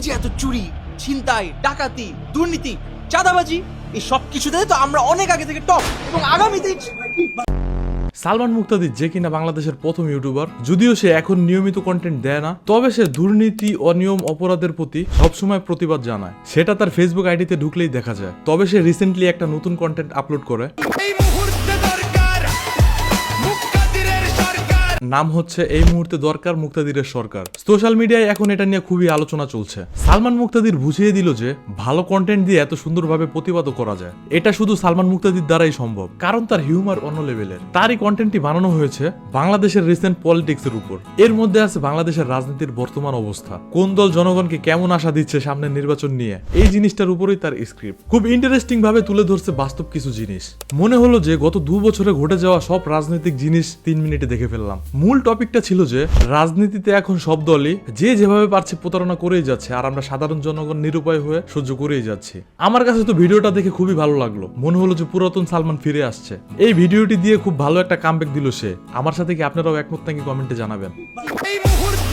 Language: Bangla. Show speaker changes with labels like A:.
A: এই যে এত চুরি ছিনতাই ডাকাতি দুর্নীতি চাঁদাবাজি এই সব কিছুতে তো আমরা অনেক আগে থেকে টপ এবং আগামীতে
B: সালমান মুক্তাদি যে কিনা বাংলাদেশের প্রথম ইউটিউবার যদিও সে এখন নিয়মিত কন্টেন্ট দেয় না তবে সে দুর্নীতি অনিয়ম অপরাধের প্রতি সবসময় প্রতিবাদ জানায়। সেটা তার ফেসবুক আইডিতে ঢুকলেই দেখা যায়। তবে সে রিসেন্টলি একটা নতুন কন্টেন্ট আপলোড করে। নাম হচ্ছে এই মুহূর্তে দরকার মুক্তাদিরের সরকার। সোশ্যাল মিডিয়ায় এখন এটা নিয়ে খুবই আলোচনা চলছে। সালমান মুক্তাদির বুঝিয়ে দিল যে, ভালো কন্টেন্ট দিয়ে এত সুন্দরভাবে প্রতিবাদও করা যায়। এটা শুধু সালমান মুক্তাদির দ্বারাই সম্ভব। কারণ তার হিউমার অন্য লেভেলের তারই কন্টেন্টটি বানানো হয়েছে বাংলাদেশের রিসেন্ট পলিটিক্স এর উপর। এর মধ্যে আছে বাংলাদেশের রাজনীতির বর্তমান অবস্থা। কোন দল জনগণকে কেমন আশা দিচ্ছে সামনের নির্বাচন নিয়ে। এই জিনিসটার উপরেই তার স্ক্রিপ্ট খুব ইন্টারেস্টিং ভাবে তুলে ধরছে বাস্তব কিছু জিনিস। মনে হলো যে, গত দু বছরে ঘটে যাওয়া সব রাজনৈতিক জিনিস তিন মিনিটে দেখে ফেললাম। মূল টপিকটা ছিল যে, রাজনীতিতে এখন সব দলই যে যেভাবে পারছে প্রতারণা করেই যাচ্ছে, আর আমরা সাধারণ জনগণ নিরুপায় হয়ে সহ্য করেই যাচ্ছি। আমার কাছে তো ভিডিওটা দেখে খুবই ভালো লাগল। মনে হলো যে পুরাতন সালমান ফিরে আসছে। এই ভিডিওটি দিয়ে খুব ভালো একটা কামব্যাক দিল সে। আমার সাথে কি আপনারাও একমত নাকি কমেন্টে জানাবেন?
C: এই মুহূর্তে